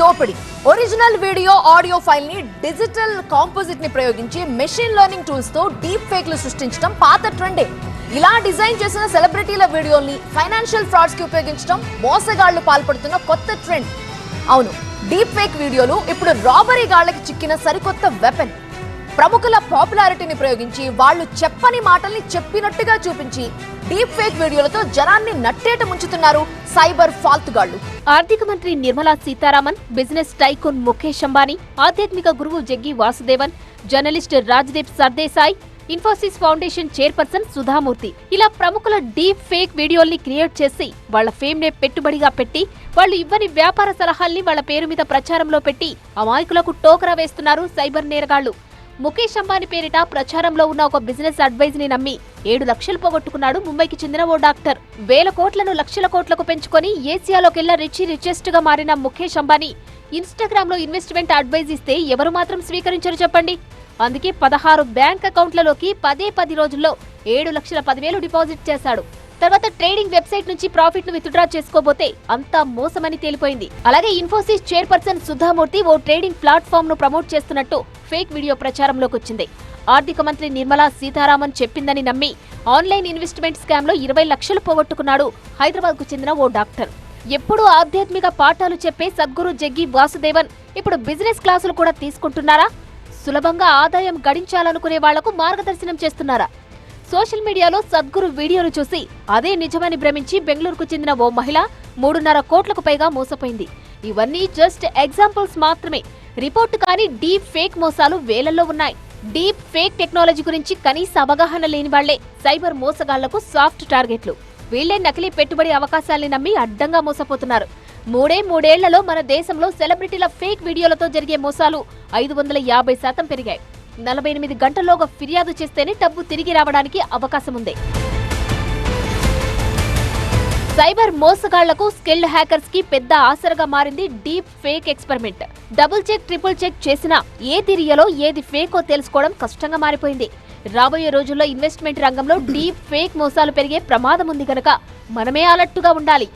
దోపిడీ. Original video audio ఫైల్ని digital కాంపోజిట్ని ప్రయోగించి మెషిన్ లెర్నింగ్ టూల్స్తో డీప్ ఫేక్లు సృష్టించడం పాత ట్రెండే. ఇలా డిజైన్ చేసిన సెలబ్రిటీల వీడియోల్ని ఫైనాన్షియల్ ఫ్రాడ్స్కి ఉపయోగించడం మోసగాళ్ళు పాల్పడుతున్న కొత్త ట్రెండ్. అవును డీప్ ఫేక్ వీడియోలు ఇప్పుడు రాబరీ గాళ్ళకి చిక్కిన సరికొత్త వెపన్. ప్రముఖుల పాపులారిటీని ప్రయోగించి వాళ్ళు చెప్పని మాటల్ని చెప్పినట్టుగా చూపించి డీప్ ఫేక్ వీడియోలతో జనాన్ని నట్టేట ముంచుతున్నారు సైబర్ ఫాల్తుగాళ్ళు ఆర్థిక మంత్రి నిర్మలా సీతారామన్ బిజినెస్ టైకోన్ ముఖేష్ అంబానీ ఆధ్యాత్మిక గురువు Jaggi Vasudevan journalist Rajdeep Sardesai Infosys foundation chairperson Sudha Murthy. ఇలా ప్రముఖుల డీప్ ఫేక్ వీడియోల్ని క్రియేట్ చేసి వాళ్ళ ఫేమ్ నే పెట్టుబడిగా పెట్టి వాళ్ళు ఇవ్వని వ్యాపార సలహాల్ని వాళ్ళ పేరు మీద ప్రచారంలో పెట్టి అమాయకులకు టోకరా వేస్తున్నారు సైబర్ నేరగాళ్ళు ముఖేష్ అంబానీ పేరిట ప్రచారంలో ఉన్న ఒక బిజినెస్ అడ్వైజ్ని నమ్మి ఏడు లక్షలు పోగొట్టుకున్నాడు ముంబైకి చెందిన ఓ డాక్టర్. వేల కోట్లను లక్షల కోట్లకు పెంచుకొని ఏసియాలోకెల్లా రిచి రిచెస్ట్గా మారిన ముఖేష్ అంబానీ ఇన్స్టాగ్రామ్లో ఇన్వెస్ట్మెంట్ అడ్వైజ్ ఇస్తే ఎవరు మాత్రం స్వీకరించరు చెప్పండి. అందుకే పదహారు బ్యాంక్ అకౌంట్లలోకి పదే పది రోజుల్లో ఏడు లక్షల పదివేలు డిపాజిట్ చేశాడు. తర్వాత ట్రేడింగ్ వెబ్సైట్ నుంచి ప్రాఫిట్ను విత్డ్రా చేసుకోబోతే అంతా మోసమని తేలిపోయింది. అలాగే ఇన్ఫోసిస్ చైర్పర్సన్ సుధామూర్తి ఓ ట్రేడింగ్ ప్లాట్ఫామ్ను ప్రమోట్ చేస్తున్నట్టు ఫేక్ వీడియో ప్రచారంలోకి వచ్చింది. ఆర్థిక మంత్రి నిర్మలా సీతారామన్ చెప్పిందని నమ్మి ఆన్లైన్ ఇన్వెస్ట్మెంట్ స్కామ్లో ఇరవై లక్షలు పోగొట్టుకున్నాడు హైదరాబాద్కు చెందిన ఓ డాక్టర్. ఎప్పుడూ ఆధ్యాత్మిక పాఠాలు చెప్పే సద్గురు జగ్గి వాసుదేవన్ ఇప్పుడు బిజినెస్ క్లాసులు కూడా తీసుకుంటున్నారా? సులభంగా ఆదాయం గడించాలనుకునే వాళ్ళకు మార్గదర్శనం చేస్తున్నారా? సోషల్ మీడియాలో సద్గురు వీడియోను చూసి అదే నిజమని భ్రమించి బెంగళూరుకు చెందిన ఓ మహిళ మూడున్నర కోట్లకు పైగా మోసపోయింది. ఇవన్నీ జస్ట్ ఎగ్జాంపుల్స్ మాత్రమే. రిపోర్ట్ కాని డీప్ ఫేక్ మోసాలు వేలల్లో ఉన్నాయి. డీప్ ఫేక్ టెక్నాలజీ గురించి కనీస అవగాహన లేని వాళ్ళే సైబర్ మోసగాళ్ళకు సాఫ్ట్ టార్గెట్లు వీళ్ళే నకిలీ పెట్టుబడి అవకాశాల్ని నమ్మి అడ్డంగా మోసపోతున్నారు. మూడే మూడేళ్ళలో మన దేశంలో సెలబ్రిటీల ఫేక్ వీడియోలతో జరిగే మోసాలు ఐదు వందల యాభై శాతం పెరిగాయి. నలభై ఎనిమిది గంటల్లోగా ఫిర్యాదు చేస్తేనే డబ్బు తిరిగి రావడానికి అవకాశం ఉంది సైబర్ మోసగాళ్ళకు స్కిల్డ్ హ్యాకర్స్కి పెద్ద ఆసరగా మారింది deep fake experiment. Double check triple check చేసినా ఏది రియలో ఏది ఫేకో తెలుసుకోవడం కష్టంగా మారిపోయింది. రాబోయే రోజుల్లో ఇన్వెస్ట్మెంట్ రంగంలో డీప్ ఫేక్ మోసాలు పెరిగే ప్రమాదం ఉంది గనక మనమే అలర్టుగా ఉండాలి.